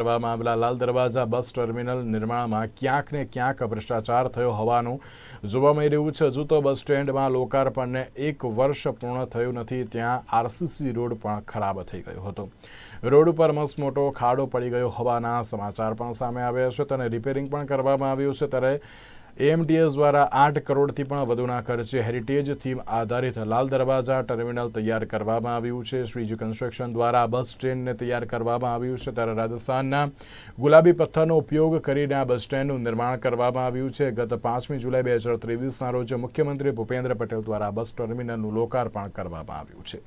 કરવામાં આવેલા લાલ દરવાજા, બસ ટર્મિનલ નિર્માણમાં ક્યાંક ને ક્યાંક ભ્રષ્ટાચાર થયો હોવાનું જોવા મળી રહ્યું છે. હજુ તો બસ સ્ટેન્ડમાં લોકાર્પણને એક વર્ષ પૂર્ણ થયું નથી, ત્યાં આરસીસી રોડ પણ ખરાબ થઈ ગયો હતો. રોડ ઉપર મસમોટો ખાડો પડી ગયો હોવાના સમાચાર પણ સામે આવ્યા છે તેને રિપેરિંગ પણ કરવામાં આવ્યું છે. ત્યારે એએમટીએસ દ્વારા આઠ કરોડથી પણ વધુના ખર્ચે હેરિટેજ થીમ આધારિત લાલ દરવાજા ટર્મિનલ તૈયાર કરવામાં આવ્યું છે. શ્રીજી કન્સ્ટ્રક્શન દ્વારા બસ સ્ટેન્ડને તૈયાર કરવામાં આવ્યું છે. ત્યારે રાજસ્થાનના ગુલાબી પથ્થરનો ઉપયોગ કરીને આ બસ સ્ટેન્ડનું નિર્માણ કરવામાં આવ્યું છે. ગત પાંચમી જુલાઈ બે હજાર ત્રેવીસના રોજ મુખ્યમંત્રી ભૂપેન્દ્ર પટેલ દ્વારા બસ ટર્મિનલનું લોકાર્પણ કરવામાં આવ્યું છે.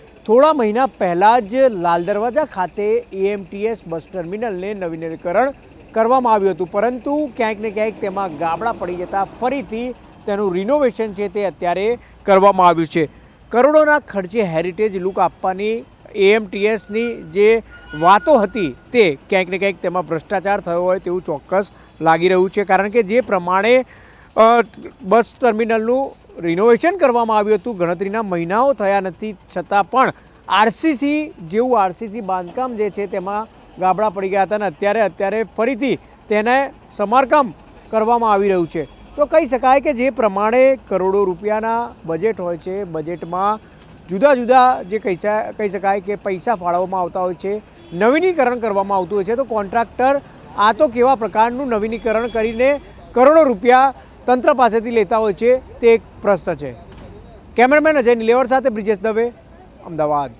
થોડા મહિના પહેલાં જ લાલ દરવાજા ખાતે એએમટીએસ બસ ટર્મિનલને નવીનીકરણ કરવામાં આવ્યું હતું. પરંતુ ક્યાંક ને ક્યાંક તેમાં ગાબડા પડી જતાં ફરીથી તેનું રિનોવેશન છે તે અત્યારે કરવામાં આવ્યું છે. કરોડોના ખર્ચે હેરિટેજ લુક આપવાની એએમટીએસની જે વાતો હતી તે ક્યાંક ને ક્યાંક તેમાં ભ્રષ્ટાચાર થયો હોય તેવું ચોક્કસ લાગી રહ્યું છે. કારણ કે જે પ્રમાણે બસ ટર્મિનલનું રિનોવેશન કરવામાં આવ્યું હતું. ગણતરીના મહિનાઓ થયા નથી. છતાં પણ આરસીસી જેવું આરસીસી બાંધકામ જે છે તેમાં ગાબડા પડી ગયા હતા અને અત્યારે અત્યારે ફરીથી તેને સમારકામ કરવામાં આવી રહ્યું છે. તો કહી શકાય કે જે પ્રમાણે કરોડો રૂપિયાના બજેટ હોય છે બજેટમાં જુદા જુદા જે કહી કહી શકાય કે પૈસા ફાળવવામાં આવતા હોય છે, નવીનીકરણ કરવામાં આવતું હોય છે. તો કોન્ટ્રાક્ટર આ તો કેવા પ્રકારનું નવીનીકરણ કરીને કરોડો રૂપિયા તંત્ર પાસેથી લેતા હોય છે તે એક પ્રશ્ન છે. કેમેરામેન અજય નિલેવર સાથે બ્રિજેશ દવે, અમદાવાદ.